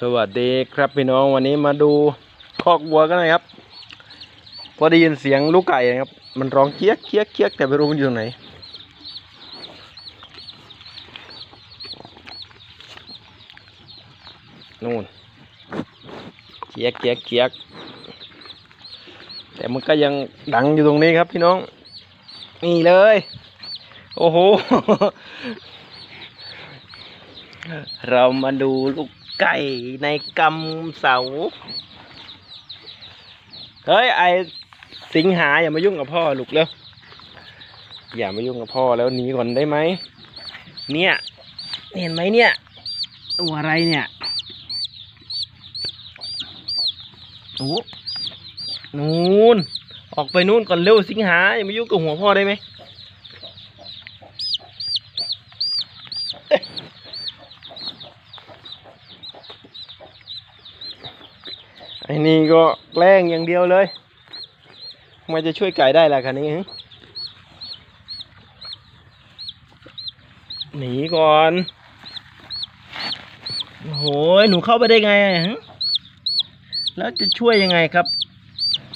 สวัสดีครับพี่น้องวันนี้มาดูคอกวัวกันนะครับ พอได้ยินเสียงลูกไก่นะครับ มันร้องเคียกเคียกเคียกแต่ไม่รู้มันอยู่ตรงไหน นู่นเคียกเคียกเคียกแต่มันก็ยังดังอยู่ตรงนี้ครับพี่น้อง นี่เลย โอ้โห เรามาดูลูก ไก่ในกำเสา เฮ้ยไอสิงหาอย่ามายุ่งกับพ่อลูกเร็วอย่ามายุ่งกับพ่อแล้วหนีก่อนได้ไหมเนี่ยเห็นไหมเนี่ยตัวอะไรเนี่ยโอ้นู่นออกไปนู่นก่อนเร็วสิงหาอย่ามายุ่งกับหัวพ่อได้ไหม ไอ้นี่ก็แกล้งอย่างเดียวเลยทำไมจะช่วยไก่ได้ล่ะคันนี้หนีก่อนโอ้โหหนูเข้าไปได้ไงแล้วจะช่วยยังไงครับ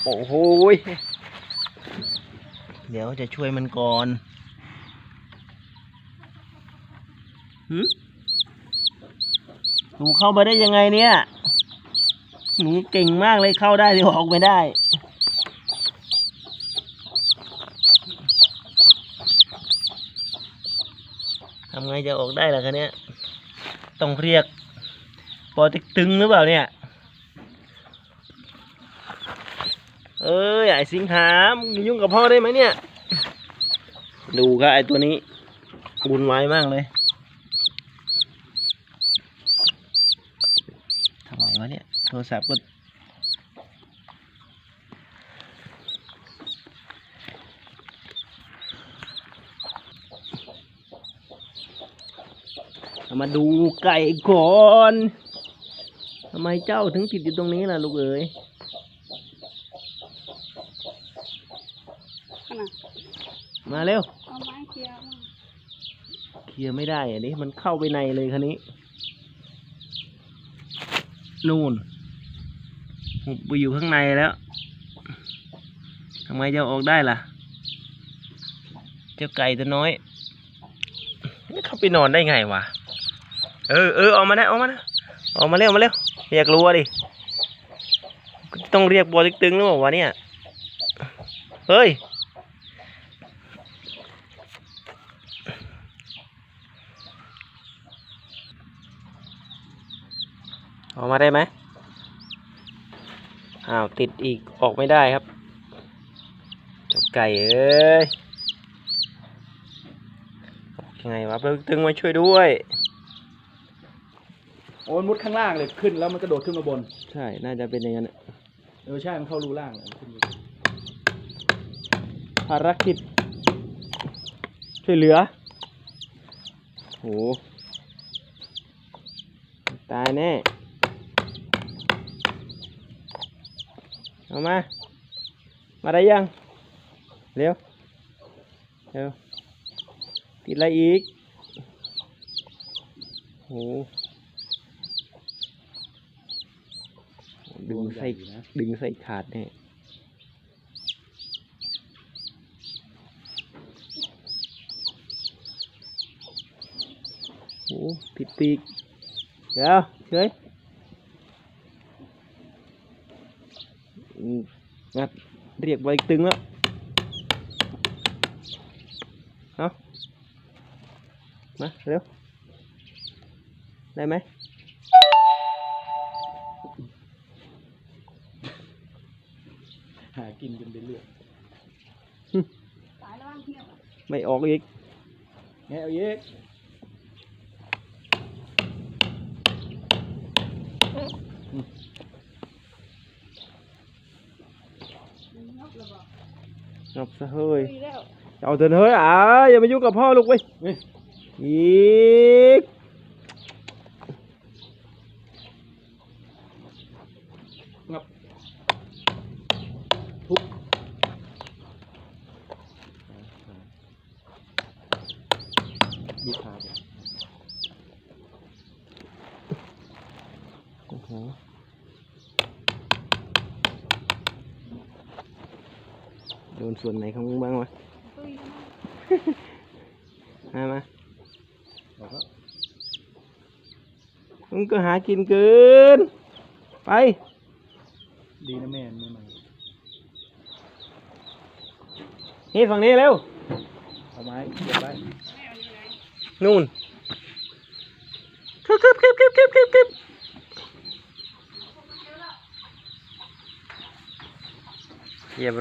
โอ้โหเดี๋ยวจะช่วยมันก่อนหึหนูเข้าไปได้ยังไงเนี่ย หนูเก่งมากเลยเข้าได้แต่ออกไม่ได้ ทำไงจะออกได้ล่ะคะเนี่ยต้องเรียกปอติ๊กตึงหรือเปล่าเนี่ย เอ้ยไอ้สิงหามงยุ่งกับพ่อได้ไหมเนี่ย ดูครับไอ้ตัวนี้วุ่นวายมากเลยทำไมวะเนี่ย โทรศัพท์ก็เอามาดูไก่ก่อนทำไมเจ้าถึงติดอยู่ตรงนี้ล่ะลูกเอ๋ยขนาดมาเร็วเอาไม้เคลียร์มาเคลียร์ไม่ได้อันนี้มันเข้าไปในเลยคันนี้ นู่น หุบไปอยู่ข้างในแล้วทำไมจะอาออกได้ล่ะ เจ้าไก่ตัวน้อยนี่เขาไปนอนได้ไงวะ เออเออออกมานะออกมานะออกมาเร็วมาเร็วอยากรู้อะดิ ต้องเรียกบอลตึงหรือเปล่าวะเนี่ย เฮ้ยออกมาได้ไหม อ้าว ติดอีกออกไม่ได้ครับเจ้าไก่เอ้ยออกยังไงวะเพิ่งตึงมาช่วยด้วย โอ้ยมุดข้างล่างเลยขึ้นแล้วมันกระโดดขึ้นมาบน ใช่ น่าจะเป็นอย่างนั้นเออใช่ มันเข้ารูล่างเลยขึ้นมาภารกิจ ช่วยเหลือโหตายแน่ เอามา มาได้ยัง เร็ว เร็ว ติดอะไรอีกโหดึงใส่ดึงใส่ขาดแน่โอ้ผิดปีกเดี๋ยวเฉยอืม งัดเรียกไว้ตึงแล้วเอามาเร็ว ได้ไหมหากินจนไปเรื่อยสายระว่างเทียบอะไม่ออกอีกแง่เอาเยก นกระบอก งับซะเฮ้ย ดีแล้วเอาเถอะเฮ้ยอ่าอย่ามายุ่งกับพ่อลูกเว้ยเฮ้ยอีกงับทุบดีขาไปโอ้โดนส่วนไหนของมึงบ้างวะตุ้ยก็มามามาบอกว่ามึงก็หากินเกิน ไป ดีนะแม่ไม่มานี่ฝั่งนี้เร็ว เอาไม้เก็บไว้นู่นคึบคึบคึบคึบคึบคึบคึบเรียบ